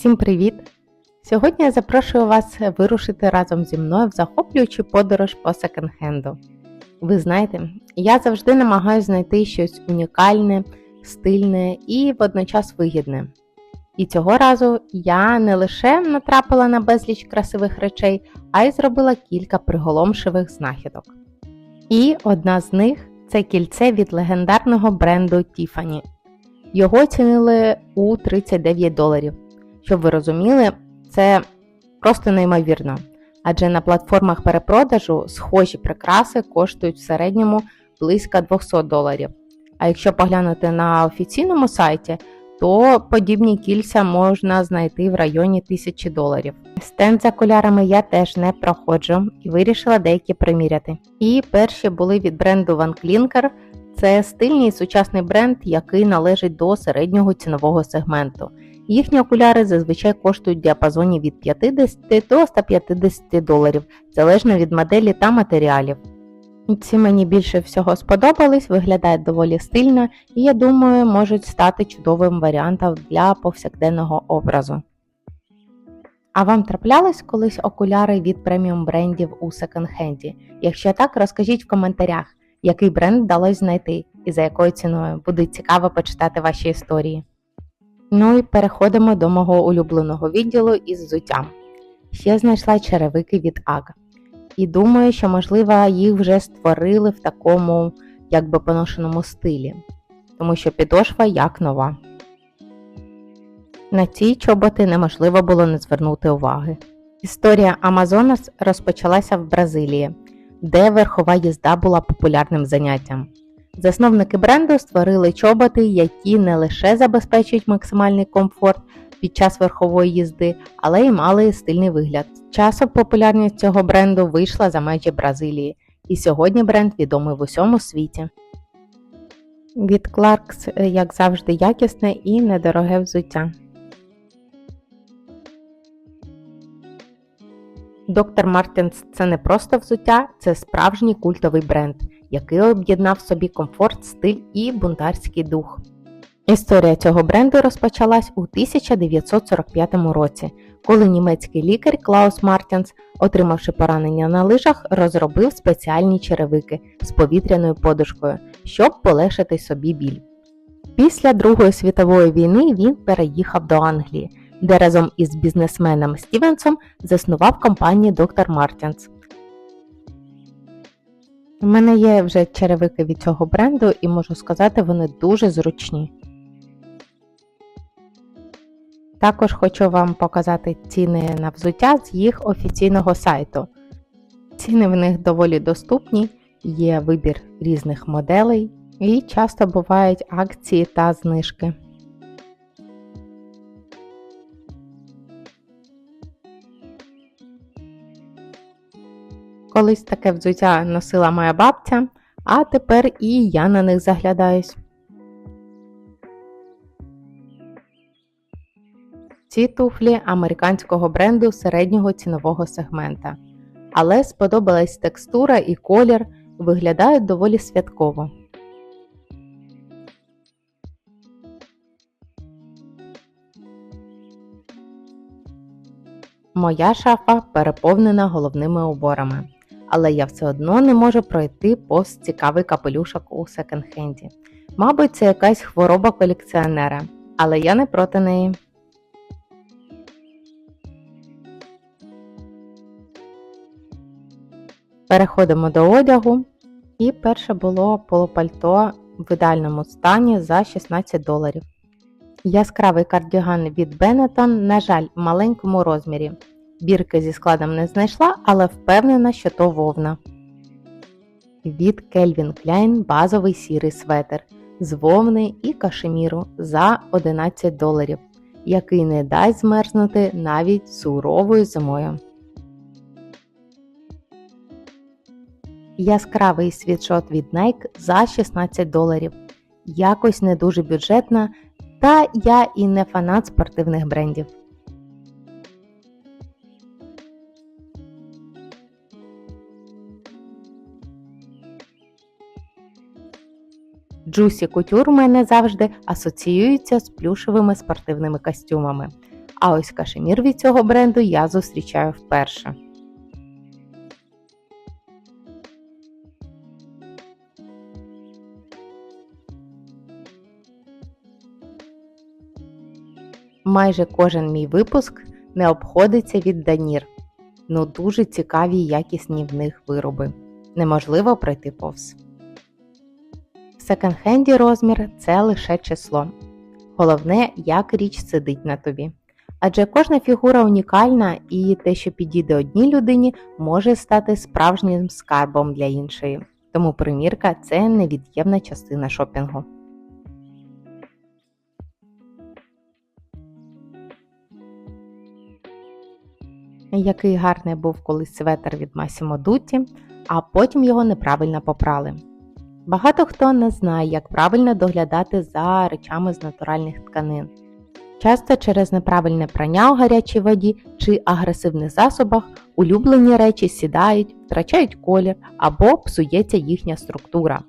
Всім привіт! Сьогодні я запрошую вас вирушити разом зі мною в захоплюючу подорож по секонд-хенду. Ви знаєте, я завжди намагаюся знайти щось унікальне, стильне і водночас вигідне. І цього разу я не лише натрапила на безліч красивих речей, а й зробила кілька приголомшивих знахідок. І одна з них це кільце від легендарного бренду Tiffany. Його оцінили у 39 доларів. Щоб ви розуміли, це просто неймовірно. Адже на платформах перепродажу схожі прикраси коштують в середньому близько 200 доларів. А якщо поглянути на офіційному сайті, то подібні кільця можна знайти в районі 1000 доларів. Стенд з окулярами я теж не проходжу і вирішила деякі приміряти. І перші були від бренду Van Klinker. Це стильний сучасний бренд, який належить до середнього цінового сегменту. Їхні окуляри зазвичай коштують в діапазоні від 50 до 150 доларів, залежно від моделі та матеріалів. Ці мені більше всього сподобались, виглядають доволі стильно і, я думаю, можуть стати чудовим варіантом для повсякденного образу. А вам траплялись колись окуляри від преміум брендів у секонд-хенді? Якщо так, розкажіть в коментарях, який бренд вдалося знайти і за якою ціною. Буде цікаво почитати ваші історії. Ну і переходимо до мого улюбленого відділу із взуттям. Ще знайшла черевики від Ага. І думаю, що, можливо, їх вже створили в такому якби поношеному стилі, тому що підошва як нова. На ці чоботи неможливо було не звернути уваги. Історія Амазонас розпочалася в Бразилії, де верхова їзда була популярним заняттям. Засновники бренду створили чоботи, які не лише забезпечують максимальний комфорт під час верхової їзди, але й мали стильний вигляд. Часом популярність цього бренду вийшла за межі Бразилії, і сьогодні бренд відомий в усьому світі. Від Clarks, як завжди, якісне і недороге взуття. Доктор Мартінс це не просто взуття, це справжній культовий бренд, який об'єднав в собі комфорт, стиль і бунтарський дух. Історія цього бренду розпочалась у 1945 році, коли німецький лікар Клаус Мартінс, отримавши поранення на лижах, розробив спеціальні черевики з повітряною подушкою, щоб полегшити собі біль. Після Другої світової війни він переїхав до Англії, де разом із бізнесменом Стівенсом заснував компанію Доктор Мартінс. У мене є вже черевики від цього бренду і можу сказати, вони дуже зручні. Також хочу вам показати ціни на взуття з їх офіційного сайту. Ціни в них доволі доступні, є вибір різних моделей і часто бувають акції та знижки. Колись таке взуття носила моя бабця, а тепер і я на них заглядаюсь. Ці туфлі американського бренду середнього цінового сегмента. Але сподобалась текстура і колір, виглядають доволі святково. Моя шафа переповнена головними уборами, але я все одно не можу пройти повз цікавий капелюшок у секонд-хенді. Мабуть, це якась хвороба колекціонера, але я не проти неї. Переходимо до одягу. І перше було полупальто в ідеальному стані за 16 доларів. Яскравий кардіган від Benetton, на жаль, в маленькому розмірі. Бірки зі складом не знайшла, але впевнена, що то вовна. Від Calvin Klein базовий сірий светр з вовни і кашеміру за 11 доларів, який не дасть змерзнути навіть суровою зимою. Яскравий світшот від Nike за 16 доларів. Якось не дуже бюджетна, та я і не фанат спортивних брендів. Juicy Couture у мене завжди асоціюється з плюшевими спортивними костюмами. А ось кашемір від цього бренду я зустрічаю вперше. Майже кожен мій випуск не обходиться від Данір. Ну дуже цікаві й якісні в них вироби. Неможливо пройти повз. Секонд-хенді розмір це лише число. Головне, як річ сидить на тобі. Адже кожна фігура унікальна і те, що підійде одній людині, може стати справжнім скарбом для іншої. Тому примірка це невід'ємна частина шопінгу. Який гарний був колись светр від Massimo Dutti, а потім його неправильно попрали. Багато хто не знає, як правильно доглядати за речами з натуральних тканин. Часто через неправильне прання у гарячій воді чи агресивних засобах улюблені речі сідають, втрачають колір або псується їхня структура.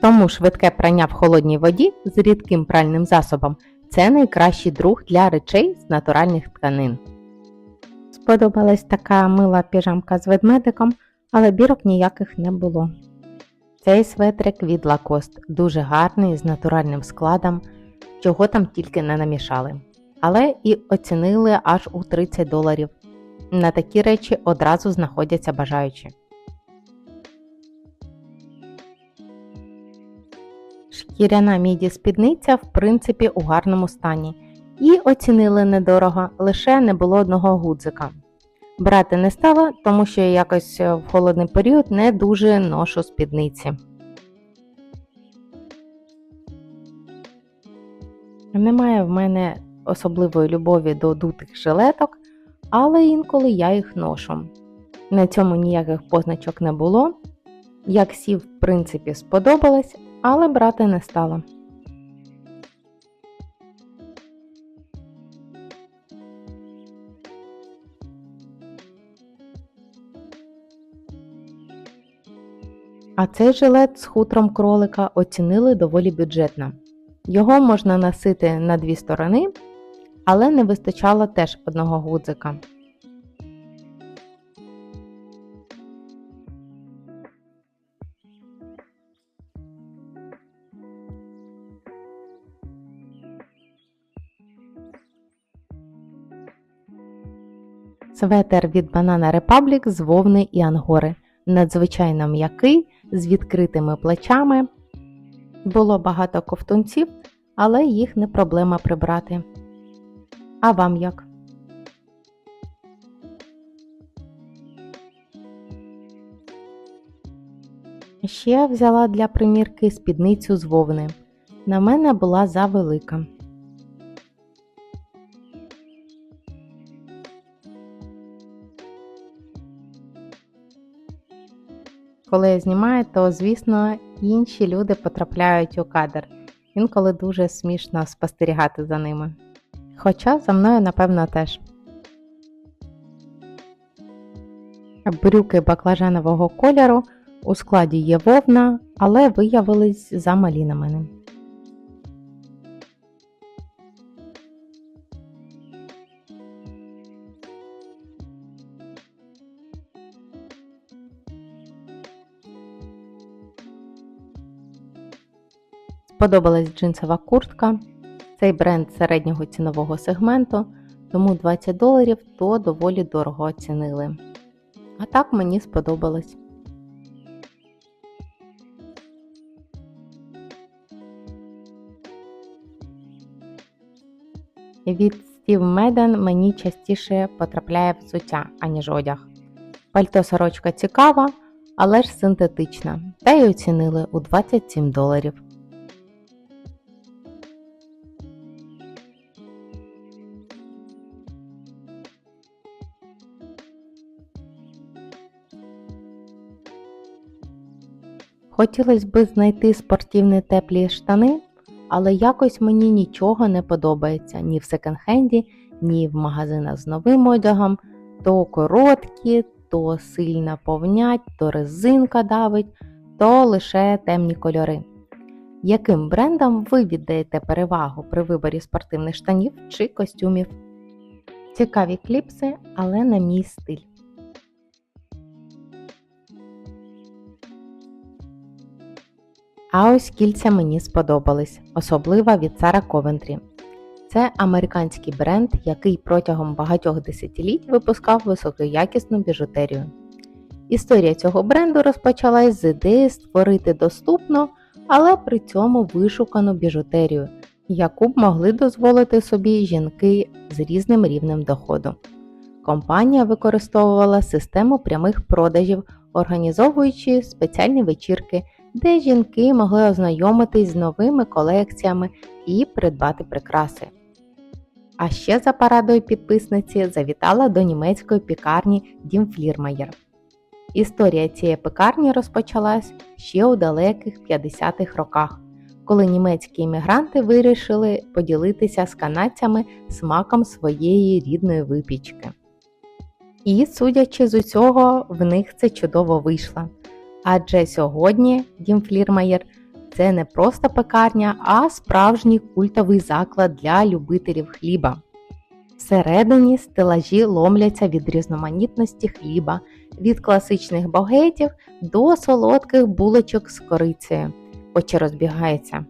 Тому швидке прання в холодній воді з рідким пральним засобом це найкращий друг для речей з натуральних тканин. Сподобалась така мила піжамка з ведмедиком, але бірок ніяких не було. Цей светрик від Lacoste дуже гарний з натуральним складом, чого там тільки не намішали. Але і оцінили аж у 30 доларів. На такі речі одразу знаходяться бажаючі. Шкіряна міді спідниця в принципі у гарному стані. І оцінили недорого, лише не було одного гудзика. Брати не стала, тому що якось в холодний період не дуже ношу спідниці. Немає в мене особливої любові до дутих жилеток, але інколи я їх ношу. На цьому ніяких позначок не було. Як сів, в принципі, сподобалось, але брати не стала. А цей жилет з хутром кролика оцінили доволі бюджетно. Його можна носити на дві сторони, але не вистачало теж одного гудзика. Светер від Banana Republic з вовни і ангори. Надзвичайно м'який, з відкритими плечами. Було багато ковтунців, але їх не проблема прибрати. А вам як? Ще взяла для примірки спідницю з вовни. На мене була завелика. Коли я знімаю, то, звісно, інші люди потрапляють у кадр. Інколи дуже смішно спостерігати за ними. Хоча за мною, напевно, теж. Брюки баклажанового кольору у складі є вовна, але виявились замалі на мене. Сподобалась джинсова куртка. Цей бренд середнього цінового сегменту, тому 20 доларів то доволі дорого оцінили. А так мені сподобалось. Від Steve Madden мені частіше потрапляє взуття, аніж одяг. Пальто сорочка цікава, але ж синтетична, та й оцінили у 27 доларів. Хотілося б знайти спортивні теплі штани, але якось мені нічого не подобається ні в секонд-хенді, ні в магазинах з новим одягом. То короткі, то сильно повнять, то резинка давить, то лише темні кольори. Яким брендам ви віддаєте перевагу при виборі спортивних штанів чи костюмів? Цікаві кліпси, але на мій стиль. А ось кільця мені сподобались, особливо від Сара Ковентрі. Це американський бренд, який протягом багатьох десятиліть випускав високоякісну біжутерію. Історія цього бренду розпочалась з ідеї створити доступну, але при цьому вишукану біжутерію, яку б могли дозволити собі жінки з різним рівнем доходу. Компанія використовувала систему прямих продажів, організовуючи спеціальні вечірки, де жінки могли ознайомитись з новими колекціями і придбати прикраси. А ще за порадою підписниці завітала до німецької пікарні Дім Флірмаєр. Історія цієї пекарні розпочалась ще у далеких 50-х роках, коли німецькі іммігранти вирішили поділитися з канадцями смаком своєї рідної випічки. І, судячи з усього, в них це чудово вийшло. Адже сьогодні Дім Флірмаєр це не просто пекарня, а справжній культовий заклад для любителів хліба. Всередині стелажі ломляться від різноманітності хліба, від класичних багетів до солодких булочок з корицею, очі розбігаються.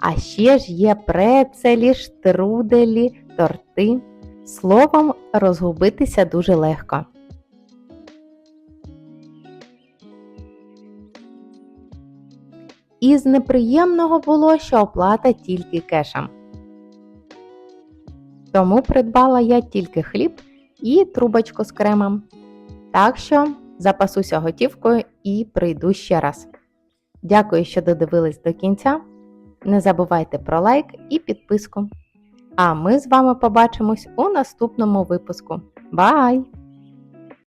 А ще ж є прецелі, штруделі, торти. Словом, розгубитися дуже легко. Із неприємного було, що оплата тільки кешем. Тому придбала я тільки хліб і трубочку з кремом. Так що запасуся готівкою і прийду ще раз. Дякую, що додивились до кінця. Не забувайте про лайк і підписку. А ми з вами побачимось у наступному випуску. Бай!